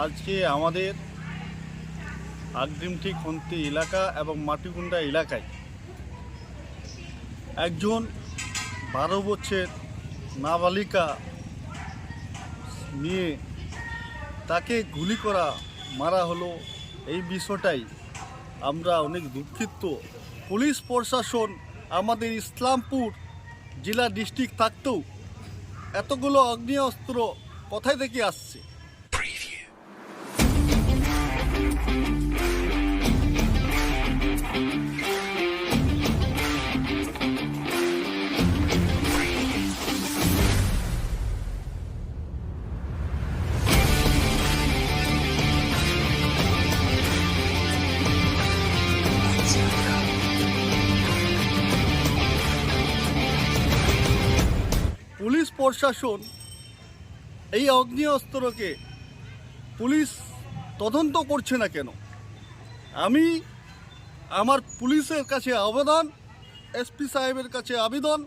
আজকে আমাদের আগডিমটি খন্তি এলাকা এবং মাটিগুন্ডা এলাকায় একজন বারো বছর নাবালিকা নিয়ে তাকে গুলি করা, মারা হলো। এই বিষয়টাই আমরা অনেক দুঃখিত। পুলিশ প্রশাসন আমাদের ইসলামপুর জেলা ডিস্ট্রিক্ট থাকতেও এতগুলো অগ্নিঅস্ত্র কোথায় থেকে আসছে? পুলিশ প্রশাসন এই অগ্নিঅস্ত্রকে পুলিশ তদন্ত করছে না কেন? আমি আমার পুলিশের কাছে আবেদন এসপি সাহেবের কাছে আবেদন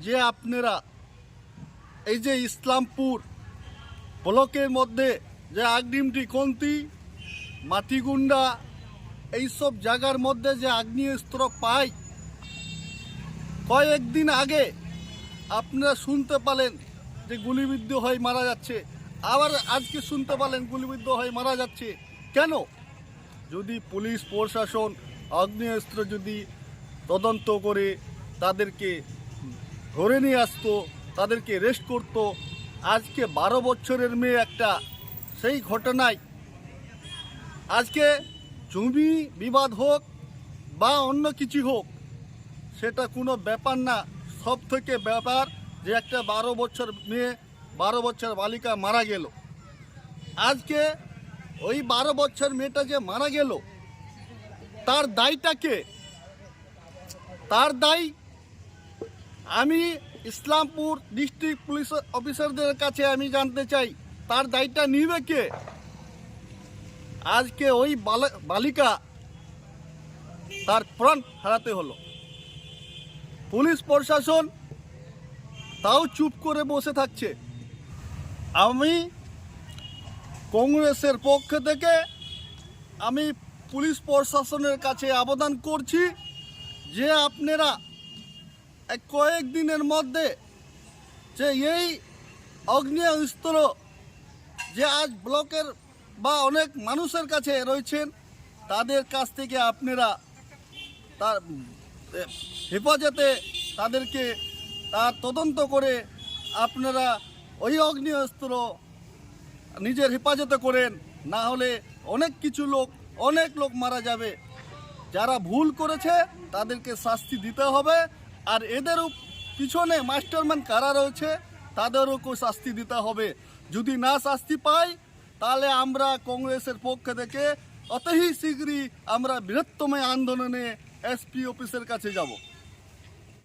যে আপনারা এই যে ইসলামপুর ব্লকের মধ্যে যে আগ্নিমটি কন্তি মাটিগুন্ডা, এইসব জায়গার মধ্যে যে আগ্নেয়াস্ত্র পাই কয়েকদিন আগে আপনারা শুনতে পালেন যে গুলিবিদ্ধ হয়ে মারা যাচ্ছে। আবার আজকে শুনতে পালেন গুলিবিদ্ধ হয়ে মারা যাচ্ছে। কেন? যদি পুলিশ, প্রশাসন আগ্নেয়াস্ত্র যদি তদন্ত করে তাদেরকে ধরে নিয়ে আসতো, তাদেরকে রেস্ট করতো, আজকে বারো বছরের মেয়ে একটা সেই ঘটনায় আজকে জমি বিবাদ হোক বা অন্য কিছু হোক, সেটা কোনো ব্যাপার না। সব থেকে ব্যাপার যে একটা বারো বছর মেয়ে, বারো বছর বালিকা মারা গেল। আজকে ওই বারো বছর মেয়েটা যে মারা গেল, তার দায়টাকে তার দায় আমি ইসলামপুর ডিস্ট্রিক্ট পুলিশ অফিসারদের কাছে আমি জানতে চাই, তার দায়টা নিবে কে? আজকে ওই বালা- বালিকা তার প্রাণ হারাতে হলো। পুলিশ প্রশাসন তাও চুপ করে বসে থাকছে। আমি কংগ্রেসের পক্ষ থেকে আমি পুলিশ প্রশাসনের কাছে আবেদন করছি যে আপনারা এক কয়েকদিনের মধ্যে যে এই অগ্নেয়াস্ত্র যে আজ ব্লকের বা অনেক মানুষের কাছে রয়েছেন, তাদের কাছ থেকে আপনারা তার হেফাজতে তাদেরকে তার তদন্ত করে আপনারা ওই অগ্নিঅস্ত্র নিজের হেফাজতে করেন। না হলে অনেক কিছু লোক, অনেক লোক মারা যাবে। যারা ভুল করেছে, তাদেরকে শাস্তি দিতে হবে। আর এদেরও পিছনে মাস্টারম্যান কারা রয়েছে, তাদেরও শাস্তি দিতে হবে। যদি না শাস্তি পাই, তাহলে আমরা কংগ্রেসের পক্ষ থেকে অতই শীঘ্রই আমরা বৃহত্তম আন্দোলনে এসপি অফিসের কাছে যাব।